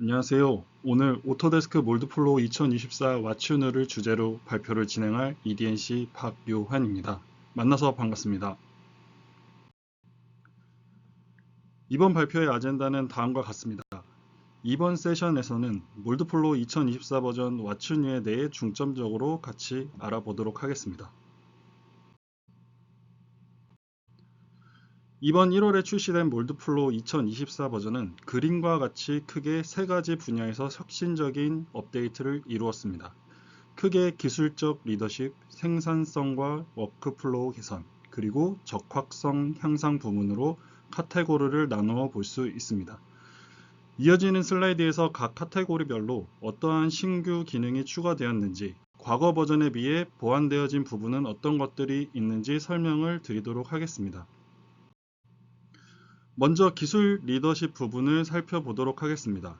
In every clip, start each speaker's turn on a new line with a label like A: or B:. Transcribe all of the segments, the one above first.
A: 안녕하세요. 오늘 오토데스크 몰드플로우 2024 왓츠누를 주제로 발표를 진행할 EDNC 박요환입니다. 만나서 반갑습니다. 이번 발표의 아젠다는 다음과 같습니다. 이번 세션에서는 몰드플로우 2024 버전 왓츠뉴에 대해 중점적으로 같이 알아보도록 하겠습니다. 이번 1월에 출시된 몰드플로우 2024 버전은 그림과 같이 크게 세 가지 분야에서 혁신적인 업데이트를 이루었습니다. 크게 기술적 리더십, 생산성과 워크플로우 개선, 그리고 적확성 향상 부문으로 카테고리를 나누어 볼 수 있습니다. 이어지는 슬라이드에서 각 카테고리별로 어떠한 신규 기능이 추가되었는지, 과거 버전에 비해 보완되어진 부분은 어떤 것들이 있는지 설명을 드리도록 하겠습니다. 먼저 기술 리더십 부분을 살펴보도록 하겠습니다.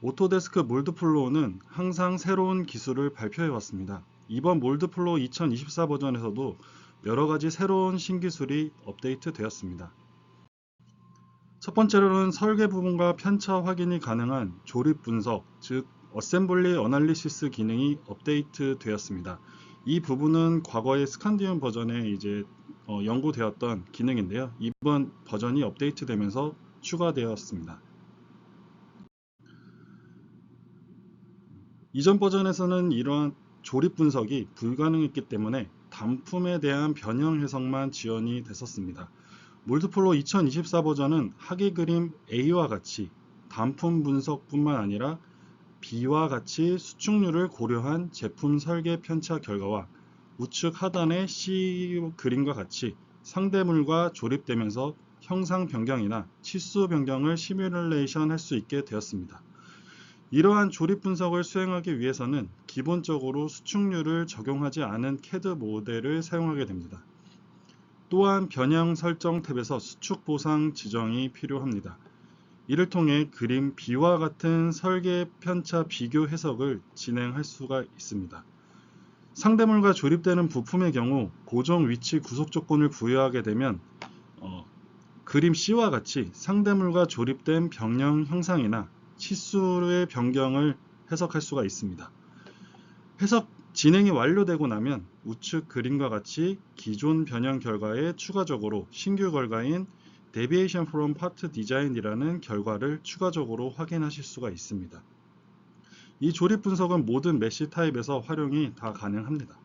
A: 오토데스크 몰드플로우는 항상 새로운 기술을 발표해 왔습니다. 이번 몰드플로우 2024 버전에서도 여러가지 새로운 신기술이 업데이트 되었습니다. 첫 번째로는 설계 부분과 편차 확인이 가능한 조립 분석, 즉 어셈블리 어널리시스 기능이 업데이트 되었습니다. 이 부분은 과거의 스칸디움 버전에 이제 어, 연구되었던 기능인데요. 이번 버전이 업데이트되면서 추가되었습니다. 이전 버전에서는 이러한 조립 분석이 불가능했기 때문에 단품에 대한 변형 해석만 지원이 됐었습니다. 몰드플로 2024 버전은 하기 그림 A와 같이 단품 분석뿐만 아니라 B와 같이 수축률을 고려한 제품 설계 편차 결과와 우측 하단의 C 그림과 같이 상대물과 조립되면서 형상 변경이나 치수 변경을 시뮬레이션 할 수 있게 되었습니다. 이러한 조립 분석을 수행하기 위해서는 기본적으로 수축률을 적용하지 않은 CAD 모델을 사용하게 됩니다. 또한 변형 설정 탭에서 수축 보상 지정이 필요합니다. 이를 통해 그림 B와 같은 설계 편차 비교 해석을 진행할 수가 있습니다. 상대물과 조립되는 부품의 경우 고정 위치 구속 조건을 부여하게 되면 어, 그림 C와 같이 상대물과 조립된 병령 형상이나 치수의 변경을 해석할 수가 있습니다. 해석 진행이 완료되고 나면 우측 그림과 같이 기존 변형 결과에 추가적으로 신규 결과인 Deviation from Part Design이라는 결과를 추가적으로 확인하실 수가 있습니다. 이 조립 분석은 모든 메시 타입에서 활용이 다 가능합니다.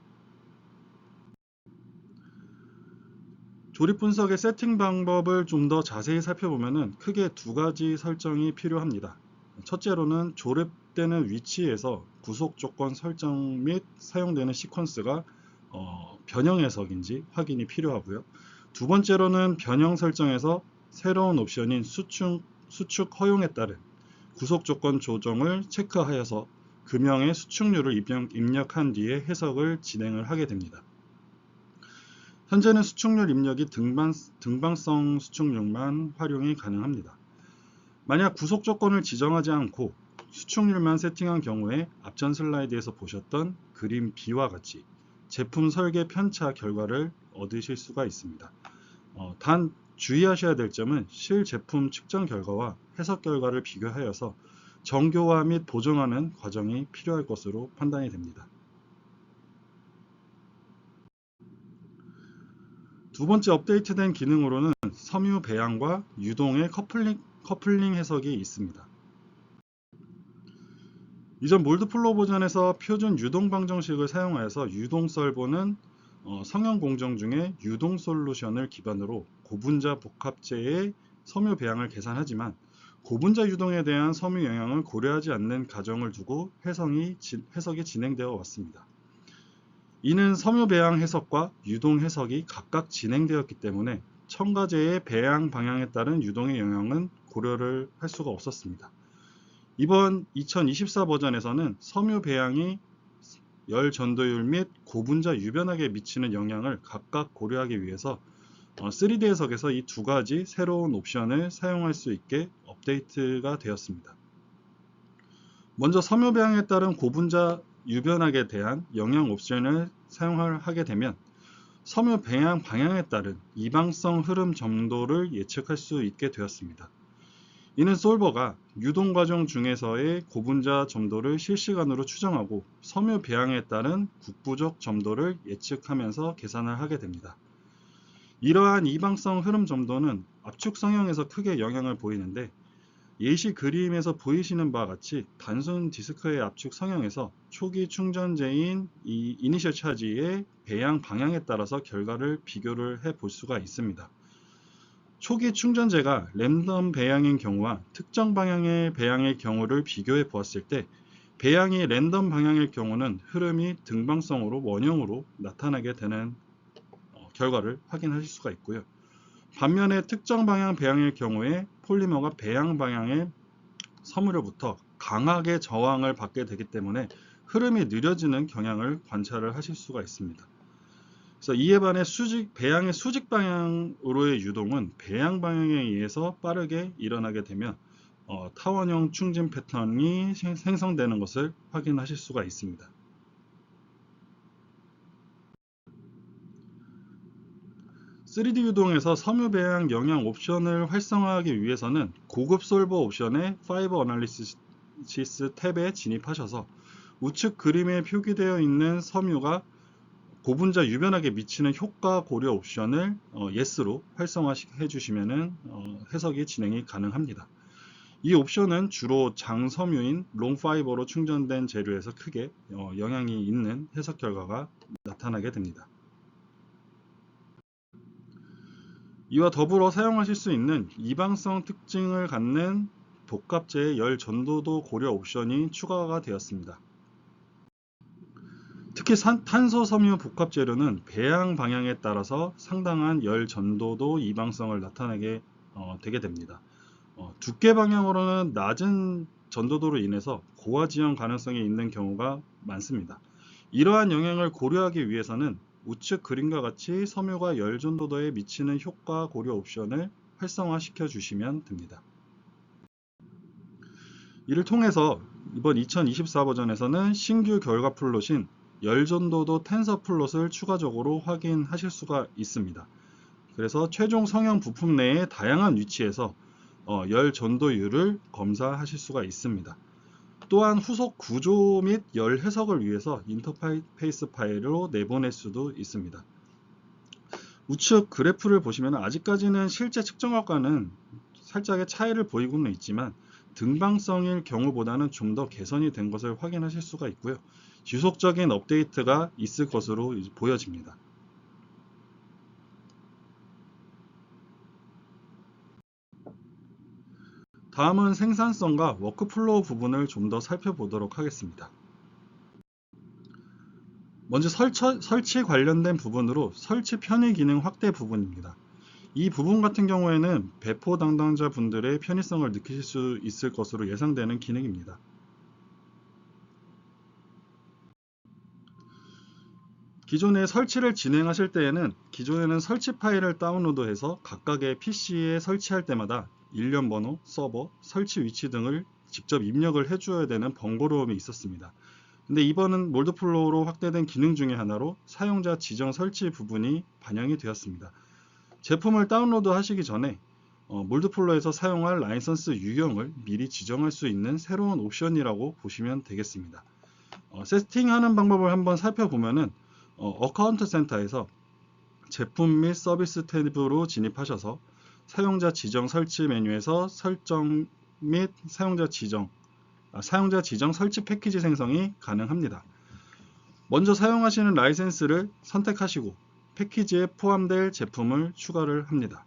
A: 조립 분석의 세팅 방법을 좀 더 자세히 살펴보면 크게 두 가지 설정이 필요합니다. 첫째로는 조립되는 위치에서 구속 조건 설정 및 사용되는 시퀀스가 어, 변형 해석인지 확인이 필요하고요. 두 번째로는 변형 설정에서 새로운 옵션인 수축, 수축 허용에 따른 구속 조건 조정을 체크하여서 금형의 수축률을 입력한 뒤에 해석을 진행을 하게 됩니다. 현재는 수축률 입력이 등반, 등방성 수축률만 활용이 가능합니다. 만약 구속 조건을 지정하지 않고 수축률만 세팅한 경우에 앞전 슬라이드에서 보셨던 그림 B와 같이 제품 설계 편차 결과를 얻으실 수가 있습니다. 어, 단 주의하셔야 될 점은 실제품 측정 결과와 해석 결과를 비교하여서 정교화 및 보정하는 과정이 필요할 것으로 판단이 됩니다. 두 번째 업데이트된 기능으로는 섬유 배양과 유동의 커플링, 커플링 해석이 있습니다. 이전 몰드플로 버전에서 표준 유동 방정식을 사용하여서 유동 썰보는 어, 성형 공정 중에 유동 솔루션을 기반으로 고분자 복합체의 섬유 배양을 계산하지만 고분자 유동에 대한 섬유 영향을 고려하지 않는 가정을 두고 해석이, 해석이 진행되어 왔습니다. 이는 섬유 배양 해석과 유동 해석이 각각 진행되었기 때문에 첨가제의 배양 방향에 따른 유동의 영향은 고려를 할 수가 없었습니다. 이번 2024 버전에서는 섬유 배양이 열 전도율 및 고분자 유변학에 미치는 영향을 각각 고려하기 위해서 3D 어, 해석에서 이 두 가지 새로운 옵션을 사용할 수 있게 업데이트가 되었습니다. 먼저 섬유 배양에 따른 고분자 유변학에 대한 영향 옵션을 사용하게 되면 섬유 배양 방향에 따른 이방성 흐름 정도를 예측할 수 있게 되었습니다. 이는 솔버가 유동 과정 중에서의 고분자 점도를 실시간으로 추정하고 섬유 배양에 따른 국부적 점도를 예측하면서 계산을 하게 됩니다. 이러한 이방성 흐름 점도는 압축 성형에서 크게 영향을 보이는데 예시 그림에서 보이시는 바와 같이 단순 디스크의 압축 성형에서 초기 충전재인 이 이니셜 차지의 배양 방향에 따라서 결과를 비교를 해 볼 수가 있습니다. 초기 충전재가 랜덤 배양인 경우와 특정 방향의 배양의 경우를 비교해 보았을 때 배양이 랜덤 방향일 경우는 흐름이 등방성으로 원형으로 나타나게 되는 어, 결과를 확인하실 수가 있고요. 반면에 특정 방향 배양일 경우에 폴리머가 배양 방향의 섬유로부터 강하게 저항을 받게 되기 때문에 흐름이 느려지는 경향을 관찰을 하실 수가 있습니다. 그래서 이에 반해 수직, 배양의 수직 방향으로의 유동은 배양 방향에 의해서 빠르게 일어나게 되면 어, 타원형 충진 패턴이 생- 생성되는 것을 확인하실 수가 있습니다. (3D) 유동에서 섬유 배양 영향 옵션을 활성화하기 위해서는 고급 솔버 옵션의 파이버 어널리시스 탭에 진입하셔서 우측 그림에 표기되어 있는 섬유가 고분자 유변하게 미치는 효과 고려 옵션을 어, yes로 활성화해 주시면 해석이 진행이 가능합니다. 이 옵션은 주로 장섬유인 롱파이버로 충전된 재료에서 크게 어, 영향이 있는 해석 결과가 나타나게 됩니다. 이와 더불어 사용하실 수 있는 이방성 특징을 갖는 복합재의 열 전도도 고려 옵션이 추가가 되었습니다. 특히 산- 탄소 섬유 복합 재료는 배양 방향에 따라서 상당한 열 전도도 이방성을 나타내게 어, 되게 됩니다. 어, 두께 방향으로는 낮은 전도도로 인해서 고화 지연 가능성이 있는 경우가 많습니다. 이러한 영향을 고려하기 위해서는 우측 그림과 같이 섬유가 열 전도도에 미치는 효과 고려 옵션을 활성화시켜 주시면 됩니다. 이를 통해서 이번 2024 버전에서는 신규 결과 플롯인 열전도도 텐서 플롯을 추가적으로 확인하실 수가 있습니다. 그래서 최종 성형 부품 내의 다양한 위치에서 어, 열 전도율을 검사하실 수가 있습니다. 또한 후속 구조 및 열 해석을 위해서 인터페이스 파일로 내보낼 수도 있습니다. 우측 그래프를 보시면 아직까지는 실제 측정값과는 살짝의 차이를 보이고는 있지만 등방성일 경우보다는 좀 더 개선이 된 것을 확인하실 수가 있고요. 지속적인 업데이트가 있을 것으로 보여집니다. 다음은 생산성과 워크플로우 부분을 좀 더 살펴보도록 하겠습니다. 먼저 설치, 설치 관련된 부분으로 설치 편의 기능 확대 부분입니다. 이 부분 같은 경우에는 배포 담당자 분들의 편의성을 느끼실 수 있을 것으로 예상되는 기능입니다. 기존에 설치를 진행하실 때에는 기존에는 설치 파일을 다운로드해서 각각의 PC에 설치할 때마다 일련 번호, 서버, 설치 위치 등을 직접 입력을 해줘야 되는 번거로움이 있었습니다. 근데 이번은 몰드플로우로 확대된 기능 중에 하나로 사용자 지정 설치 부분이 반영이 되었습니다. 제품을 다운로드 하시기 전에 어, 몰드플로에서 사용할 라이선스 유형을 미리 지정할 수 있는 새로운 옵션이라고 보시면 되겠습니다. 어, 세팅하는 방법을 한번 살펴보면은 어, 어 카운트 센터에서 제품 및 서비스 탭으로 진입하셔서 사용자 지정 설치 메뉴에서 설정 및 사용자 지정 아, 사용자 지정 설치 패키지 생성이 가능합니다. 먼저 사용하시는 라이센스를 선택하시고 패키지에 포함될 제품을 추가를 합니다.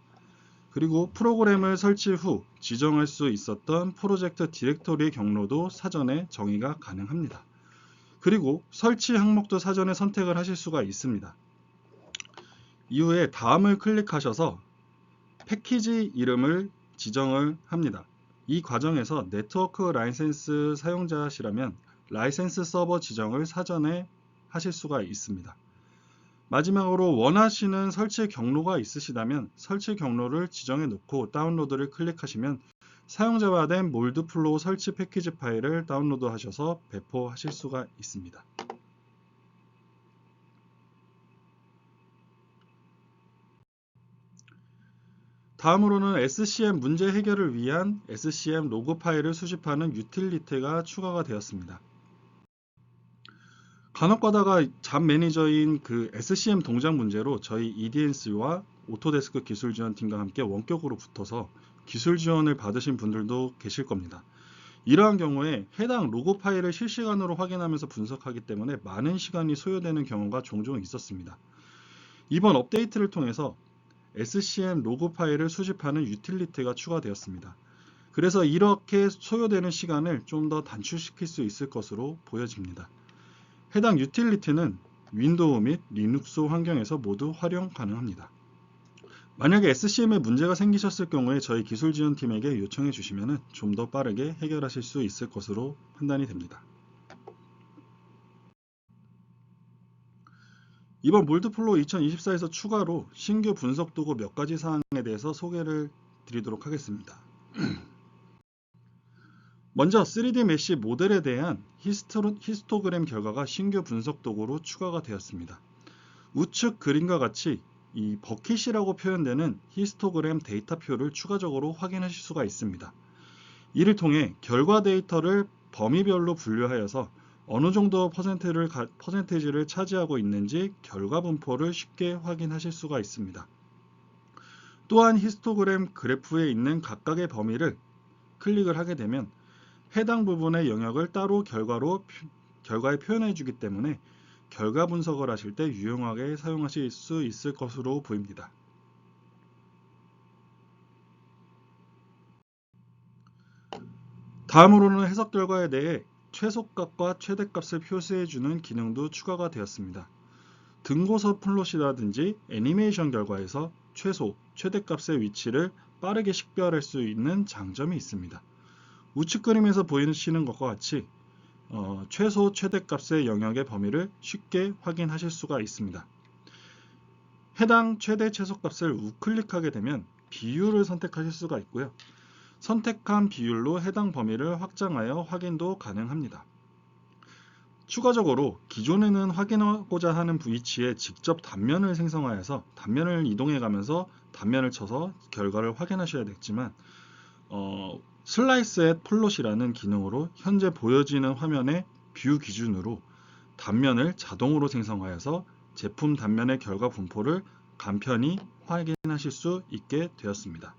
A: 그리고 프로그램을 설치 후 지정할 수 있었던 프로젝트 디렉토리 경로도 사전에 정의가 가능합니다. 그리고 설치 항목도 사전에 선택을 하실 수가 있습니다. 이후에 다음을 클릭하셔서 패키지 이름을 지정을 합니다. 이 과정에서 네트워크 라이센스 사용자시라면 라이센스 서버 지정을 사전에 하실 수가 있습니다. 마지막으로 원하시는 설치 경로가 있으시다면 설치 경로를 지정해 놓고 다운로드를 클릭하시면 사용자화된 몰드플로우 설치 패키지 파일을 다운로드 하셔서 배포하실 수가 있습니다. 다음으로는 SCM 문제 해결을 위한 SCM 로그 파일을 수집하는 유틸리티가 추가가 되었습니다. 간혹 가다가 잡 매니저인 그 SCM 동작 문제로 저희 EDNC와 오토데스크 기술 지원팀과 함께 원격으로 붙어서 기술 지원을 받으신 분들도 계실 겁니다. 이러한 경우에 해당 로고 파일을 실시간으로 확인하면서 분석하기 때문에 많은 시간이 소요되는 경우가 종종 있었습니다. 이번 업데이트를 통해서 SCM 로고 파일을 수집하는 유틸리티가 추가되었습니다. 그래서 이렇게 소요되는 시간을 좀 더 단축시킬 수 있을 것으로 보여집니다. 해당 유틸리티는 윈도우 및 리눅스 환경에서 모두 활용 가능합니다. 만약에 SCM에 문제가 생기셨을 경우에 저희 기술 지원팀에게 요청해 주시면 좀 더 빠르게 해결하실 수 있을 것으로 판단이 됩니다. 이번 몰드플로 2024에서 추가로 신규 분석 도구 몇 가지 사항에 대해서 소개를 드리도록 하겠습니다. 먼저 3D 메시 모델에 대한 히스토, 히스토그램 결과가 신규 분석 도구로 추가가 되었습니다. 우측 그림과 같이 이 버킷이라고 표현되는 히스토그램 데이터표를 추가적으로 확인하실 수가 있습니다. 이를 통해 결과 데이터를 범위별로 분류하여서 어느 정도 퍼센트를, 퍼센테이지를 차지하고 있는지 결과 분포를 쉽게 확인하실 수가 있습니다. 또한 히스토그램 그래프에 있는 각각의 범위를 클릭을 하게 되면 해당 부분의 영역을 따로 결과로 결과에 표현해 주기 때문에 결과 분석을 하실 때 유용하게 사용하실 수 있을 것으로 보입니다. 다음으로는 해석 결과에 대해 최소값과 최대값을 표시해주는 기능도 추가가 되었습니다. 등고서 플롯이라든지 애니메이션 결과에서 최소, 최대값의 위치를 빠르게 식별할 수 있는 장점이 있습니다. 우측 그림에서 보이시는 것과 같이 어, 최소, 최대값의 영역의 범위를 쉽게 확인하실 수가 있습니다. 해당 최대 최소값을 우클릭하게 되면 비율을 선택하실 수가 있고요. 선택한 비율로 해당 범위를 확장하여 확인도 가능합니다. 추가적으로 기존에는 확인하고자 하는 위치에 직접 단면을 생성하여서 단면을 이동해 가면서 단면을 쳐서 결과를 확인하셔야 됐지만 어, 슬라이스 앳 플롯이라는 기능으로 현재 보여지는 화면의 뷰 기준으로 단면을 자동으로 생성하여서 제품 단면의 결과 분포를 간편히 확인하실 수 있게 되었습니다.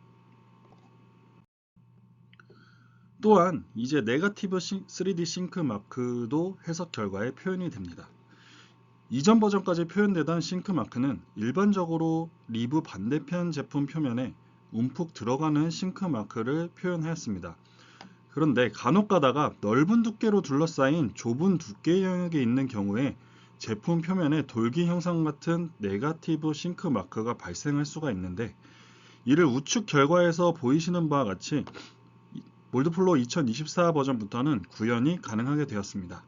A: 또한 이제 네거티브 3D 싱크 마크도 해석 결과에 표현이 됩니다. 이전 버전까지 표현되던 싱크 마크는 일반적으로 리브 반대편 제품 표면에 움푹 들어가는 싱크 마크를 표현하였습니다. 그런데 간혹 가다가 넓은 두께로 둘러싸인 좁은 두께 영역에 있는 경우에 제품 표면에 돌기 형상 같은 네가티브 싱크 마크가 발생할 수가 있는데 이를 우측 결과에서 보이시는 바와 같이 몰드플로 2024 버전부터는 구현이 가능하게 되었습니다.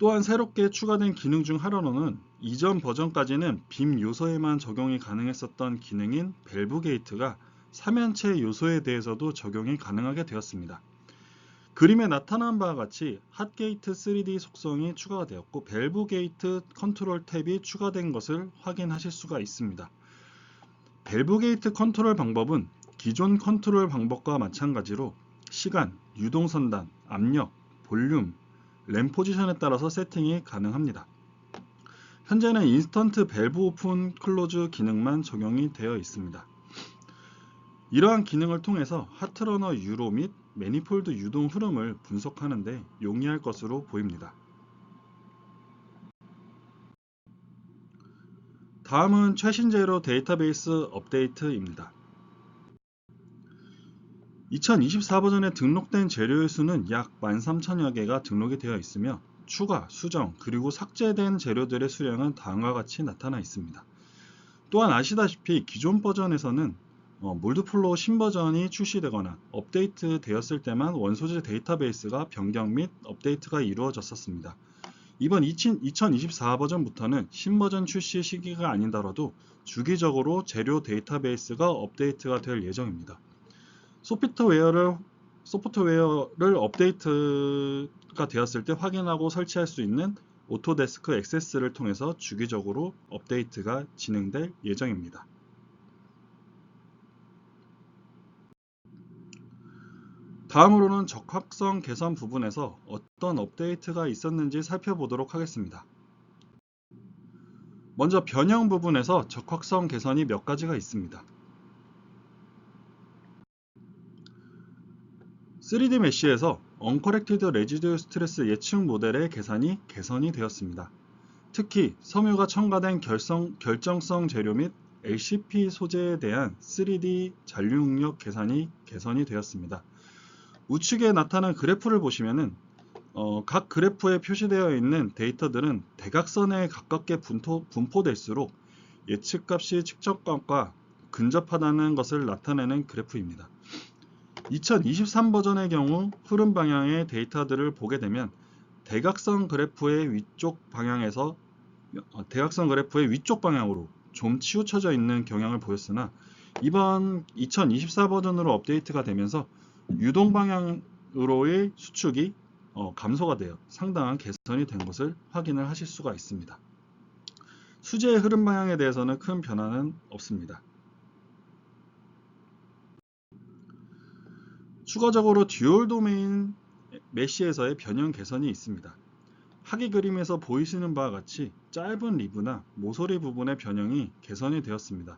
A: 또한 새롭게 추가된 기능 중 하나로는 이전 버전까지는 빔 요소에만 적용이 가능했었던 기능인 밸브 게이트가 삼연체 요소에 대해서도 적용이 가능하게 되었습니다. 그림에 나타난 바와 같이 핫게이트 3D 속성이 추가가 되었고 밸브 게이트 컨트롤 탭이 추가된 것을 확인하실 수가 있습니다. 밸브 게이트 컨트롤 방법은 기존 컨트롤 방법과 마찬가지로 시간, 유동선단, 압력, 볼륨, 램 포지션에 따라서 세팅이 가능합니다. 현재는 인스턴트 밸브 오픈 클로즈 기능만 적용이 되어 있습니다. 이러한 기능을 통해서 하트러너 유로 및 매니폴드 유동 흐름을 분석하는데 용이할 것으로 보입니다. 다음은 최신 재료 데이터베이스 업데이트입니다. 2024 버전에 등록된 재료의 수는 약 13,000여 개가 등록이 되어 있으며 추가, 수정, 그리고 삭제된 재료들의 수량은 다음과 같이 나타나 있습니다. 또한 아시다시피 기존 버전에서는 어, 몰드플로우 신버전이 출시되거나 업데이트 되었을 때만 원소재 데이터베이스가 변경 및 업데이트가 이루어졌었습니다. 이번 2024 버전부터는 신버전 출시 시기가 아니더라도 주기적으로 재료 데이터베이스가 업데이트가 될 예정입니다. 소프트웨어를 소프트웨어를 업데이트 업데이트가 되었을 때 확인하고 설치할 수 있는 오토데스크 액세스를 통해서 주기적으로 업데이트가 진행될 예정입니다. 다음으로는 적합성 개선 부분에서 어떤 업데이트가 있었는지 살펴보도록 하겠습니다. 먼저 변형 부분에서 적합성 개선이 몇 가지가 있습니다. 3D 메쉬에서 Uncorrected Residue Stress 예측 모델의 계산이 개선이 되었습니다. 특히 섬유가 첨가된 결성, 결정성 재료 및 LCP 소재에 대한 3D 잔류 능력 계산이 개선이 되었습니다. 우측에 나타난 그래프를 보시면은 어, 각 그래프에 표시되어 있는 데이터들은 대각선에 가깝게 분포, 분포될수록 예측값이 측정값과 근접하다는 것을 나타내는 그래프입니다. 2023 버전의 경우 흐름 방향의 데이터들을 보게 되면 대각선 그래프의 위쪽 방향에서 어, 대각선 그래프의 위쪽 방향으로 좀 치우쳐져 있는 경향을 보였으나 이번 2024 버전으로 업데이트가 되면서 유동 방향으로의 수축이 어, 감소가 되어 상당한 개선이 된 것을 확인을 하실 수가 있습니다. 수제의 흐름 방향에 대해서는 큰 변화는 없습니다. 추가적으로 듀얼 도메인 메시에서의 변형 개선이 있습니다. 하기 그림에서 보이시는 바와 같이 짧은 리브나 모서리 부분의 변형이 개선이 되었습니다.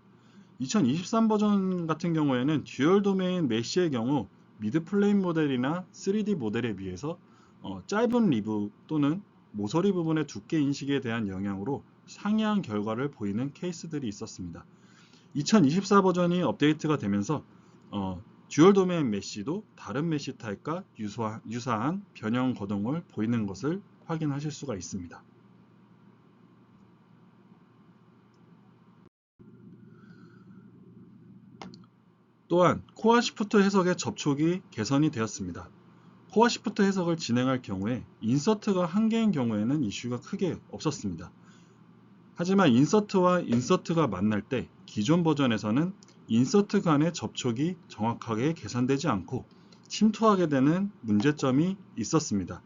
A: 2023 버전 같은 경우에는 듀얼 도메인 메시의 경우 미드 플레인 모델이나 3D 모델에 비해서 어, 짧은 리브 또는 모서리 부분의 두께 인식에 대한 영향으로 상이한 결과를 보이는 케이스들이 있었습니다. 2024 버전이 업데이트가 되면서 어, 듀얼 도메인 메시도 다른 메시 타입과 유사, 유사한 변형 거동을 보이는 것을 확인하실 수가 있습니다. 또한 코어 시프트 해석의 접촉이 개선이 되었습니다. 코어 시프트 해석을 진행할 경우에 인서트가 한 개인 경우에는 이슈가 크게 없었습니다. 하지만 인서트와 인서트가 만날 때 기존 버전에서는 인서트 간의 접촉이 정확하게 계산되지 않고 침투하게 되는 문제점이 있었습니다.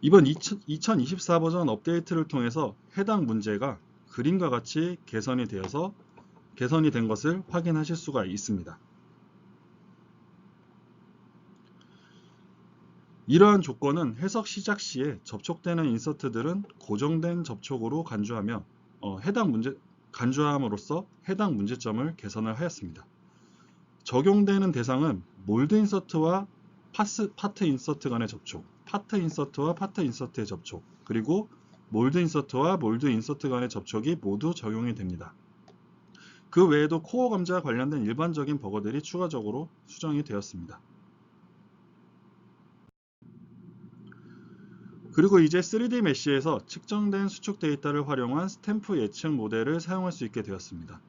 A: 이번 2024 버전 업데이트를 통해서 해당 문제가 그림과 같이 개선이 되어서 개선이 된 것을 확인하실 수가 있습니다. 이러한 조건은 해석 시작 시에 접촉되는 인서트들은 고정된 접촉으로 간주하며 어, 해당 문제 간주함으로써 해당 문제점을 개선을 하였습니다. 적용되는 대상은 몰드 인서트와 파스, 파트 인서트 간의 접촉, 파트 인서트와 파트 인서트의 접촉, 그리고 몰드 인서트와 몰드 인서트 간의 접촉이 모두 적용이 됩니다. 그 외에도 코어 감자와 관련된 일반적인 버거들이 추가적으로 수정이 되었습니다. 그리고 이제 3D 메쉬에서 측정된 수축 데이터를 활용한 스탬프 예측 모델을 사용할 수 있게 되었습니다.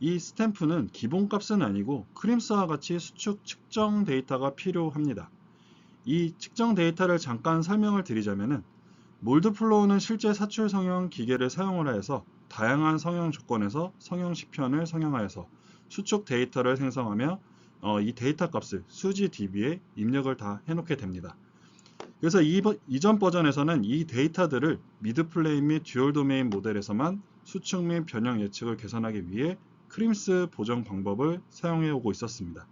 A: 이 스탬프는 기본값은 아니고 크림스와 같이 수축 측정 데이터가 필요합니다. 이 측정 데이터를 잠깐 설명을 드리자면 몰드 플로우는 실제 사출 성형 기계를 사용을 하여서 다양한 성형 조건에서 성형 시편을 성형하여서 수축 데이터를 생성하며 어, 이 데이터 값을 수지 db에 입력을 다 해놓게 됩니다. 그래서 이, 이전 버전에서는 이 데이터들을 미드 플레인 및 듀얼 도메인 모델에서만 수축 및 변형 예측을 개선하기 위해 크림스 보정 방법을 사용해 오고 있었습니다.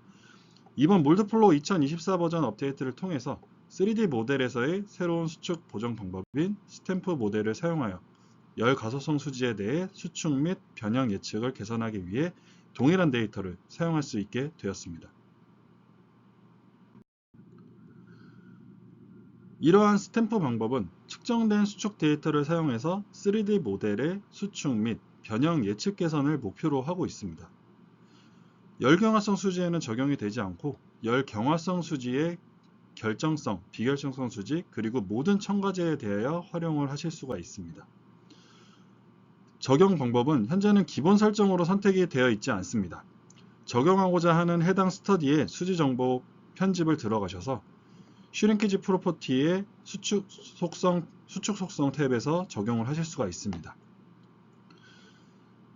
A: 이번 몰드플로우 2024 버전 업데이트를 통해서 3D 모델에서의 새로운 수축 보정 방법인 스탬프 모델을 사용하여 열 가소성 수지에 대해 수축 및 변형 예측을 개선하기 위해 동일한 데이터를 사용할 수 있게 되었습니다. 이러한 스탬프 방법은 측정된 수축 데이터를 사용해서 3D 모델의 수축 및 변형 예측 개선을 목표로 하고 있습니다. 열경화성 수지에는 적용이 되지 않고 열경화성 수지의 결정성, 비결정성 수지, 그리고 모든 첨가제에 대하여 활용을 하실 수가 있습니다. 적용 방법은 현재는 기본 설정으로 선택이 되어 있지 않습니다. 적용하고자 하는 해당 스터디의 수지 정보 편집을 들어가셔서 슈링키지 프로퍼티의 수축 속성, 수축 속성 탭에서 적용을 하실 수가 있습니다.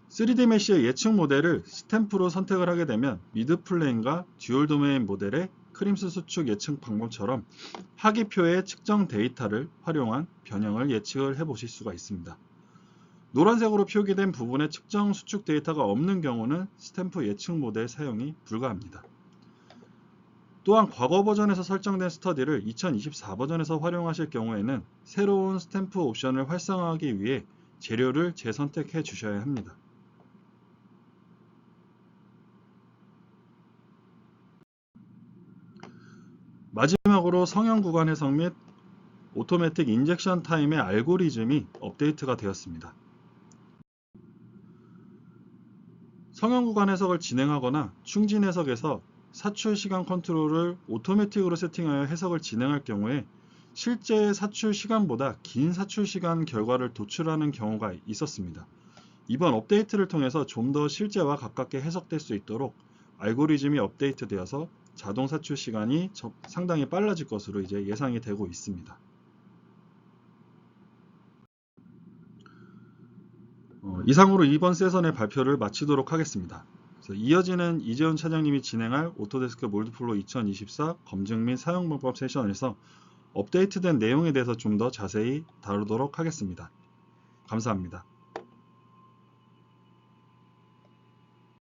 A: 3D 메시의 예측 모델을 스탬프로 선택을 하게 되면 미드 플레인과 듀얼 도메인 모델의 크림스 수축 예측 방법처럼 하기표의 측정 데이터를 활용한 변형을 예측을 해 보실 수가 있습니다. 노란색으로 표기된 부분에 측정 수축 데이터가 없는 경우는 스탬프 예측 모델 사용이 불가합니다. 또한 과거 버전에서 설정된 스터디를 2024 버전에서 활용하실 경우에는 새로운 스탬프 옵션을 활성화하기 위해 재료를 재선택해 주셔야 합니다. 마지막으로 성형 구간 해석 및 오토매틱 인젝션 타임의 알고리즘이 업데이트가 되었습니다. 성형 구간 해석을 진행하거나 충진 해석에서 사출 시간 컨트롤을 오토매틱으로 세팅하여 해석을 진행할 경우에 실제 사출 시간보다 긴 사출 시간 결과를 도출하는 경우가 있었습니다. 이번 업데이트를 통해서 좀 더 실제와 가깝게 해석될 수 있도록 알고리즘이 업데이트되어서 자동 사출 시간이 저- 상당히 빨라질 것으로 이제 예상이 되고 있습니다. 어, 이상으로 이번 세션의 발표를 마치도록 하겠습니다. 이어지는 이재훈 차장님이 진행할 오토데스크 몰드플로 2024 검증 및 사용 방법 세션에서 업데이트된 내용에 대해서 좀 더 자세히 다루도록 하겠습니다. 감사합니다.